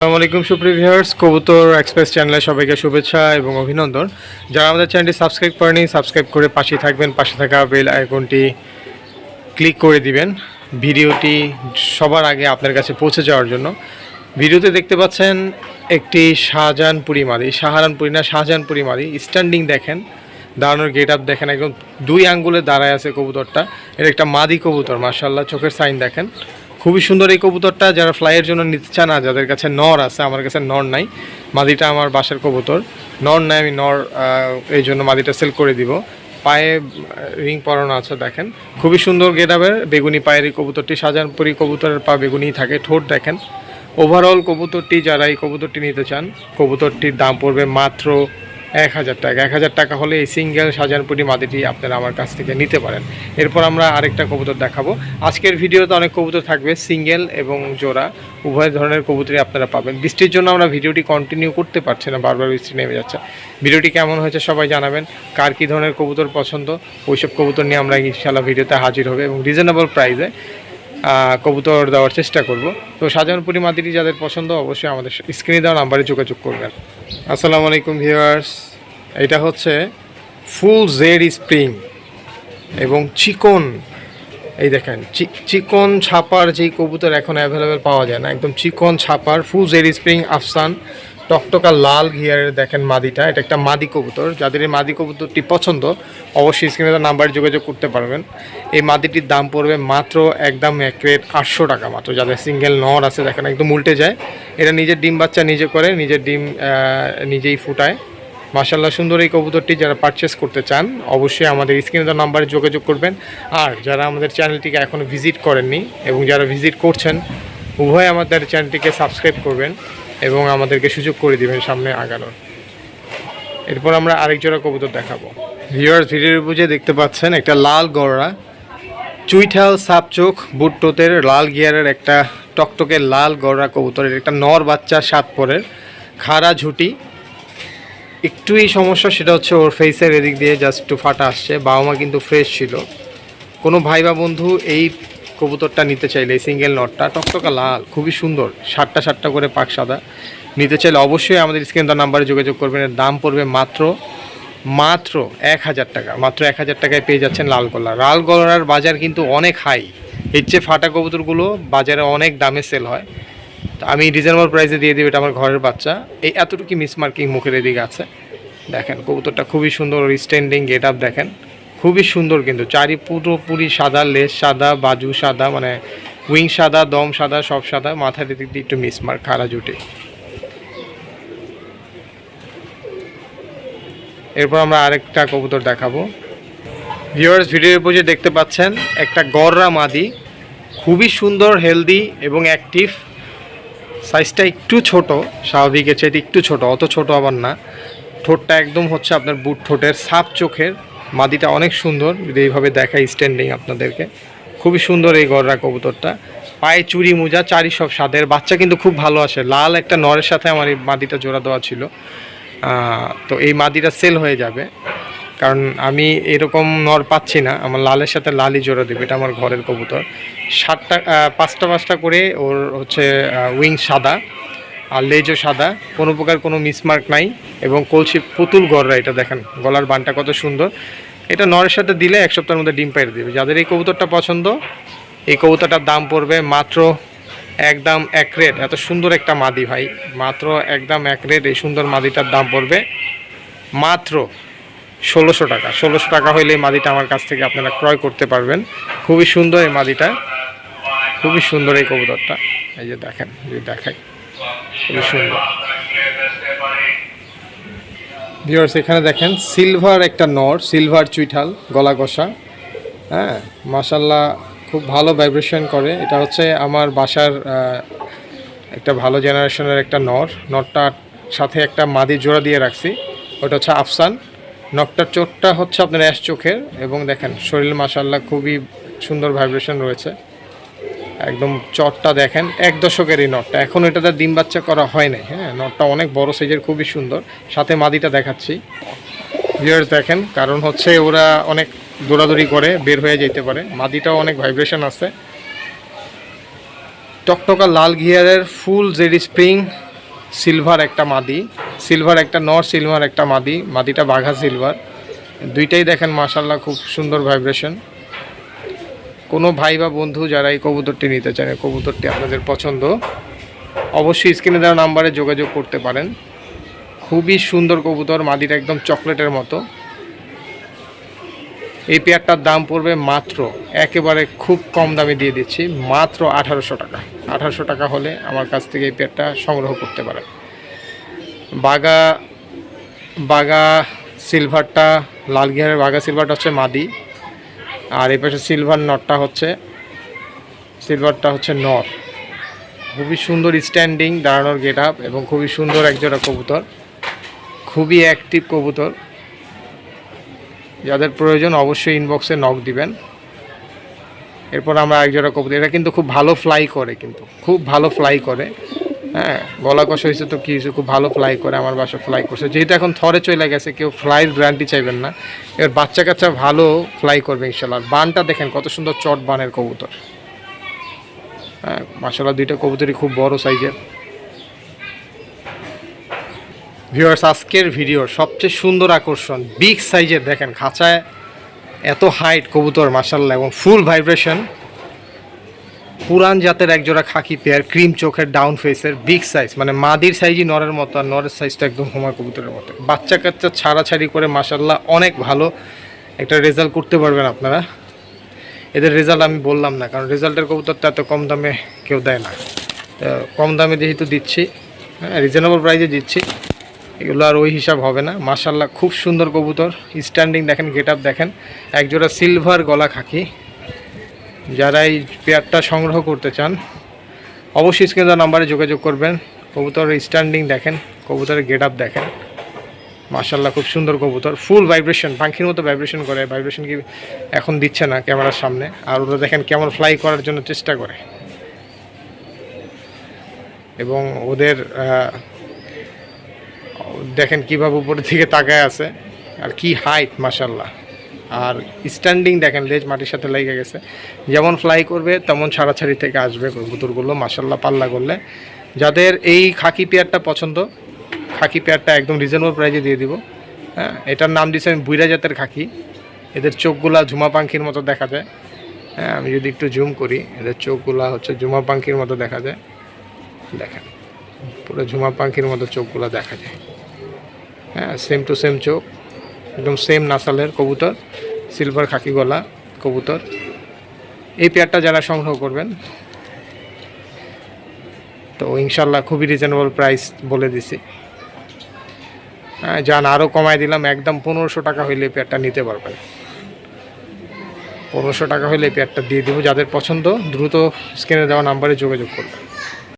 আসসালামু আলাইকুম, সুপ্রিয় ভিউয়ার্স কবুতর এক্সপ্রেস চ্যানেলে সবাইকে শুভেচ্ছা এবং অভিনন্দন। যারা আমাদের চ্যানেলটি সাবস্ক্রাইব করেনি সাবস্ক্রাইব করে পাশে থাকবেন। পাশে থাকা বেল আইকনটি ক্লিক করে দিবেন। ভিডিওটি সবার আগে আপনার কাছে পৌঁছে যাওয়ার জন্য। ভিডিওতে দেখতে পাচ্ছেন একটি শাহজাহানপুরি মাদি শাহরানপুরি না, শাহজাহানপুরি মাদি। স্ট্যান্ডিং দেখেন, দাঁড়ানোর গেট আপ দেখেন, একদম দুই আঙ্গুলে দাঁড়ায় আছে কবুতরটা। এটা একটা মাদি কবুতর মার্শাল্লাহ চোখের সাইন দেখেন। খুবই সুন্দর এই কবুতরটা, যারা ফ্লাইয়ের জন্য নিতে চান না যাদের কাছে নর আছে, আমার কাছে নর নাই। মাদিটা আমার বাসার কবুতর। নর নাই, আমি নর এই জন্য মাদিটা সেল করে দিব। পায়ে রিং পরানো আছে, দেখেন। খুবই সুন্দর গেটাবের বেগুনি পায়ের এই কবুতরটি, শাহজাহানপুরি কবুতরের পা বেগুনি থাকে, ঠোঁট দেখেন। ওভারঅল কবুতরটি, যারা এই কবুতরটি নিতে চান, কবুতরটির দাম পড়বে মাত্র এক হাজার টাকা। এক হাজার টাকা হলে এই সিঙ্গেল শাহজাহানপুরি মাদিটি আপনারা আমার কাছ থেকে নিতে পারেন। এরপর আমরা আরেকটা কবুতর দেখাবো। আজকের ভিডিওতে অনেক কবুতর থাকবে, সিঙ্গেল এবং জোড়া। উভয় ধরনের কবুতরই আপনারা পাবেন। বৃষ্টির জন্য আমরা ভিডিওটি কন্টিনিউ করতে পারছি না, বারবার বৃষ্টি নেমে যাচ্ছে। ভিডিওটি কেমন হয়েছে সবাই জানাবেন। কার কী ধরনের কবুতর পছন্দ, ওইসব কবুতর নিয়ে আমরা ইনশাল্লাহ ভিডিওতে হাজির হবে এবং রিজনেবল প্রাইসে কবুতর দেওয়ার চেষ্টা করব। তো শাহজাহানপুরি মাদিটি যাদের পছন্দ, অবশ্যই আমাদের স্ক্রিনে দেওয়া নাম্বারে যোগাযোগ করবেন। আসসালামু আলাইকুম ভিউয়ার্স এটা হচ্ছে ফুল জেড স্প্রিং এবং চিকন, এই দেখেন চিকন ছাপার যেই কবুতর এখন অ্যাভেলেবেল পাওয়া যায় না, একদম চিকন ছাপার ফুল জেড স্প্রিং আফসান টকটকা লাল ঘিয়ারের দেখেন মাদিটা, এটা একটা মাদি কবুতর। যাদের এই মাদি কবুতরটি পছন্দ, অবশ্যই স্ক্রিনে তার নাম্বারে যোগাযোগ করতে পারবেন। এই মাদিটির দাম পড়বে মাত্র একদম এক রেট আটশো টাকা মাত্র। যাদের সিঙ্গেল নর আছে, দেখেন একদম উল্টে যায়। এটা নিজের ডিম বাচ্চা নিজে করে, নিজের ডিম নিজেই ফুটায়। মাশাল্লাহ সুন্দর এই কবুতরটি যারা পারচেস করতে চান, অবশ্যই আমাদের স্ক্রিনে দেওয়া নাম্বারে যোগাযোগ করবেন। আর যারা আমাদের চ্যানেলটিকে এখনও ভিজিট করেননি এবং যারা ভিজিট করছেন, উভয় আমাদের চ্যানেলটিকে সাবস্ক্রাইব করবেন। এবং আমাদেরকে সুযোগ করে দিবেন সামনে আগানোর। এরপর আমরা আরেক জোড়া কবুতর দেখাবো। ভিউয়ার্স ভিডিওর বুঝে দেখতে পাচ্ছেন, একটা লাল গড়া চুইঠাল সাপ চোখ বুটটোতের লাল গিয়ারের একটা টকটকে লাল গড়া কবুতরের একটা নর বাচ্চা সাত পরের, খাড়া ঝুটি। একটুই সমস্যা, সেটা হচ্ছে ওর ফেসের এদিক দিয়ে জাস্ট একটু ফাটা আসছে বাবা মা কিন্তু ফ্রেশ ছিল। কোনো ভাই বা বন্ধু এই কবুতরটা নিতে চাইলে সিঙ্গেল নটটা টকটকা লাল, খুবই সুন্দর, সাতটা সাতটা করে পাক সাদা। নিতে চাইলে অবশ্যই আমাদের স্ক্রিন দেওয়া নাম্বারে যোগাযোগ করবেন, এর দাম পড়বে মাত্র মাত্র এক হাজার টাকা, মাত্র এক হাজার টাকায় পেয়ে যাচ্ছেন লাল গলা লাল গলার বাজার কিন্তু অনেক হাই এর চেয়ে ফাটা কবুতরগুলো বাজারে অনেক দামে সেল হয়। তো আমি রিজনেবল প্রাইসে দিয়ে দিই এটা আমার ঘরের বাচ্চা। এই এতটুকু মিসমার্কিং মুখের এদিকে আছে। দেখেন, কবুতরটা খুবই সুন্দর স্ট্যান্ডিং গেট আপ দেখেন। খুবই সুন্দর কিন্তু। চারি পুরোপুরি সাদা, লেস সাদা, বাজু সাদা মানে উইং সাদা, দম সাদা, সব সাদা, মাথার দিক দিয়ে একটু মিসমার্ক খাড়া জুটে। এরপর আমরা আরেকটা কবুতর দেখাবো। ভিউয়ার্স ভিডিওর উপর যে দেখতে পাচ্ছেন, একটা গররা মাদি, খুবই সুন্দর হেলদি এবং অ্যাক্টিভ সাইজটা একটু ছোট স্বাভাবিকের চাইতে একটু ছোট, অত ছোট আবার না। ঠোঁটটা একদম হচ্ছে আপনার বুট ঠোঁটের সাপ চোখের। মাদিটা অনেক সুন্দর, যদি এইভাবে দেখাই স্ট্যান্ডিং আপনাদেরকে। খুবই সুন্দর এই গররা কবুতরটা। পায়ে চুরি মোজা, চারি সব স্বাদের বাচ্চা কিন্তু খুব ভালো আসে লাল একটা নরের সাথে আমার এই মাদিটা জোড়া দেওয়া ছিল। তো এই মাদিটা সেল হয়ে যাবে। কারণ আমি এরকম নর পাচ্ছি না। আমার লালের সাথে লালই জোড়া দেবে। এটা আমার ঘরের কবুতর। সাতটা পাঁচটা পাঁচটা করে ওর হচ্ছে উইং সাদা। আর লেজও সাদা, কোনো প্রকার কোনো মিসমার্ক নাই এবং কলসি পুতুল গড়রা এটা দেখেন, গলার বানটা কত সুন্দর। এটা নরের সাথে দিলে এক সপ্তাহের মধ্যে ডিম পেড়ে দেবে। যাদের এই কবুতরটা পছন্দ, এই কবুতরটার দাম পড়বে মাত্র একদম এক রেট। এত সুন্দর একটা মাদি ভাই, মাত্র একদম এক রেট এই সুন্দর মাদিটার দাম পড়বে মাত্র ষোলোশো টাকা। ষোলোশো টাকা হইলে এই মাদিটা আমার কাছ থেকে আপনারা ক্রয় করতে পারবেন। খুবই সুন্দর এই মাদিটা, খুবই সুন্দর এই কবুতরটা। এই যে দেখেন যদি দেখাই। ভিউয়ার্স এখানে দেখেন সিলভার একটা নর সিলভার চুইঠাল, গলা কষা হ্যাঁ মাসাল্লাহ খুব ভালো ভাইব্রেশন করে। এটা হচ্ছে আমার বাসার একটা ভালো জেনারেশনের একটা নর। নরটার সাথে একটা মাদি জোড়া দিয়ে রাখছি। ওটা হচ্ছে আফসান। নকটার চোটটা হচ্ছে আপনার অ্যাশ চোখের। এবং দেখেন, শরীর মাসাল্লাহ খুবই সুন্দর ভাইব্রেশন রয়েছে। একদম চটটা দেখেন, এক দশকের এই নটটা। এখন এটাতে ডিম বাচ্চা করা হয় নাই হ্যাঁ? নটটা অনেক বড় সাইজের খুবই সুন্দর। সাথে মাদিটা দেখাচ্ছি। ভিউয়ার্স দেখেন, কারণ হচ্ছে ওরা অনেক দৌড়াদৌড়ি করে, বের হয়ে যেতে পারে। মাদিটাও অনেক ভাইব্রেশন আছে। টকটকা লাল গিয়ারের ফুল জেড স্প্রিং সিলভার একটা মাদি। সিলভার একটা নর সিলভার একটা মাদি। মাদিটা বাঘা সিলভার দুইটাই দেখেন মাশাল্লাহ খুব সুন্দর ভাইব্রেশন কোনো ভাই বা বন্ধু যারা এই কবুতরটি নিতে চান এই কবুতরটি আপনাদের পছন্দ, অবশ্যই স্ক্রিনে দেওয়া নাম্বারে যোগাযোগ করতে পারেন। খুবই সুন্দর কবুতর, মাদিটা একদম চকলেটের মতো। এই পেয়ারটার দাম পড়বে মাত্র একেবারে খুব কম দামে দিয়ে দিচ্ছি, মাত্র আঠারোশো টাকা। আঠারোশো টাকা হলে আমার কাছ থেকে এই পেয়ারটা সংগ্রহ করতে পারেন। বাগা বাগা সিলভারটা লাল গিয়ারের বাগা সিলভারটা হচ্ছে মাদি। আর এই পাশে সিলভার নটটা হচ্ছে সিলভারটা হচ্ছে নর খুবই সুন্দর স্ট্যান্ডিং দাঁড়ানোর গেট আপ এবং খুবই সুন্দর একজোড়া কবুতর। খুবই অ্যাক্টিভ কবুতর। যাদের প্রয়োজন অবশ্যই ইনবক্সে নক দিবেন। এরপর আমরা একজোড়া কবুতর, এটা কিন্তু খুব ভালো ফ্লাই করে কিন্তু, খুব ভালো ফ্লাই করে। হ্যাঁ গলা কষা হয়েছে তো কি হয়েছে? খুব ভালো ফ্লাই করে, আমার বাসা ফ্লাই করছে। যেহেতু এখন থরে চলে গেছে, কেউ ফ্লাইয়ের গ্যারান্টি চাইবেন না। এবার বাচ্চা কাচ্চা ভালো ফ্লাই করবে ইনশাল্লাহ। বানটা দেখেন, কত সুন্দর চট বানের কবুতর। হ্যাঁ মাসাল্লাহ দুইটা কবুতরই খুব বড় সাইজের। ভিউয়ার্স আজকের ভিডিওর সবচেয়ে সুন্দর আকর্ষণ বিগ সাইজের দেখেন, খাঁচায় এত হাইট কবুতর মাসাল্লাহ এবং ফুল ভাইব্রেশন পুরান জাতের একজোড়া খাকি পেয়ার ক্রিম চোখের ডাউন ফেসের বিগ সাইজ মানে মাদির সাইজই নরের মতো, আর নরের সাইজটা একদম হোমা কবুতরের মতো। বাচ্চা কাচ্চা ছাড়াছাড়ি করে মাসাল্লাহ অনেক ভালো। একটা রেজাল্ট করতে পারবেন আপনারা। এদের রেজাল্ট আমি বললাম না, কারণ রেজাল্টের কবুতরটা এত কম দামে কেউ দেয় না। তো কম দামে যেহেতু দিচ্ছি হ্যাঁ রিজনেবল প্রাইসে দিচ্ছি, এগুলো আর ওই হিসাব হবে না। মার্শাল্লাহ খুব সুন্দর কবুতর। স্ট্যান্ডিং দেখেন গেট আপ দেখেন। একজোড়া সিলভার গলা খাকি। যারা এই পেয়ারটা সংগ্রহ করতে চান, অবশ্যই স্ক্রিনে নাম্বারে যোগাযোগ করবেন। কবুতরের স্ট্যান্ডিং দেখেন, কবুতরের গেট আপ দেখেন। মার্শাল্লাহ খুব সুন্দর কবুতর। ফুল ভাইব্রেশন পাখির মতো ভাইব্রেশন করে। ভাইব্রেশন কি এখন দিচ্ছে না ক্যামেরার সামনে। আর ওরা দেখেন কেমন ফ্লাই করার জন্য চেষ্টা করে। এবং ওদের দেখেন কীভাবে উপরের দিকে তাকায় আছে। আর কি হাইট মাসাল্লাহ আর স্ট্যান্ডিং দেখেন, লেজ মাটির সাথে লেগে গেছে। যেমন ফ্লাই করবে, তেমন ছাড়াছাড়ি থেকে আসবে কবুতরগুলো মাসাল্লাহ পাল্লা করলে। যাদের এই খাকি পেয়ারটা পছন্দ, খাকি পেয়ারটা একদম রিজনেবল প্রাইজে দিয়ে দিব। হ্যাঁ এটার নাম দিয়েছি আমি বুইরা জাতের খাকি। এদের চোখগুলা ঝুমা পাখির মতো দেখা যায়। হ্যাঁ আমি যদি একটু জুম করি, এদের চোখগুলা হচ্ছে ঝুমা পাখির মতো দেখা যায়। দেখেন, পুরো ঝুমা পাখির মতো চোখগুলো দেখা যায়। হ্যাঁ সেম টু সেম চোখ। একদম সেম নাসালের কবুতর সিলভার খাকি গলা কবুতর। এই পেয়ারটা যারা সংগ্রহ করবেন, তো ইনশাল্লাহ খুবই রিজনেবল প্রাইস বলে দিছি। হ্যাঁ যান আরও কমায় দিলাম, একদম পনেরোশো টাকা হইলে পেয়ারটা নিতে পারবেন। পনেরোশো টাকা হইলে পেয়ারটা দিয়ে দিব, যাদের পছন্দ, দ্রুত স্ক্রিনে দেওয়া নাম্বারে যোগাযোগ করবেন।